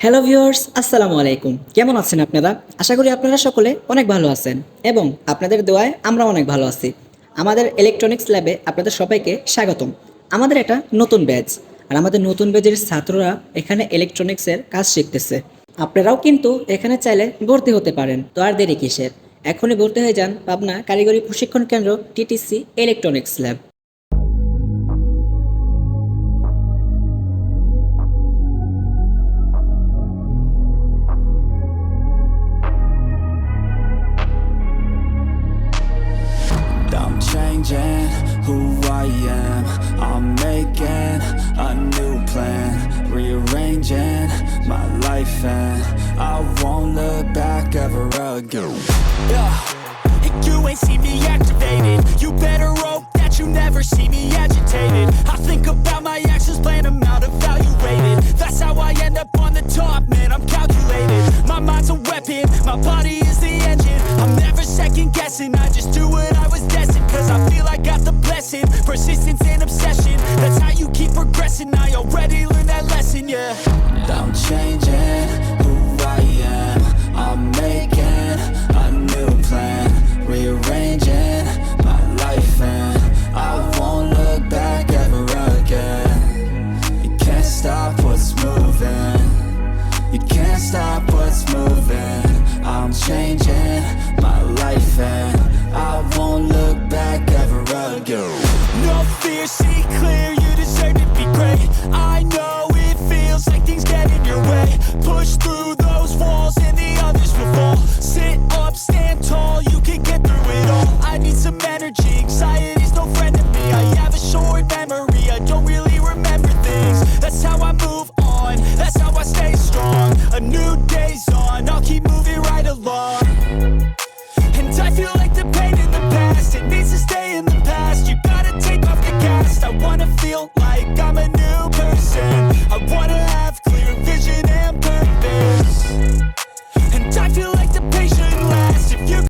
Hello viewers আসসালামু আলাইকুম। কেমন আছেন আপনারা? আশা করি আপনারা সকলে অনেক ভালো আছেন এবং আপনাদের দোয়ায় আমরা অনেক ভালো আছি। আমাদের ইলেকট্রনিক্স ল্যাবে আপনাদের সবাইকে স্বাগতম। আমাদের এটা নতুন ব্যাচ আর আমাদের নতুন ব্যাচের ছাত্ররা এখানে ইলেকট্রনিক্সের কাজ শিখতেছে। আপনারাও কিন্তু এখানে চাইলে ভর্তি হতে পারেন। তো আর দেরি কিসের? এখনই ভর্তি হয়ে যান পাবনা কারিগরি প্রশিক্ষণ কেন্দ্র TTC electronics lab changing who I am. I'm making a new plan, rearranging my life, and I won't look back ever again. Yeah, you ain't see me activated. You better hope that you never see me and obsession. That's how you keep progressing. I already learned that lesson, yeah. I'm changing push through those walls and the others will fall. Sit up, stand tall, you can get through it all. I need some energy, anxiety's no friend to me. I have a short memory, I don't really remember things. That's how I move on, that's how I stay strong. A new day's on, I'll keep moving right along. And I feel like the pain in the past, it needs to stay in the past. You gotta take off the cast, I wanna feel like I'm a new person. I wanna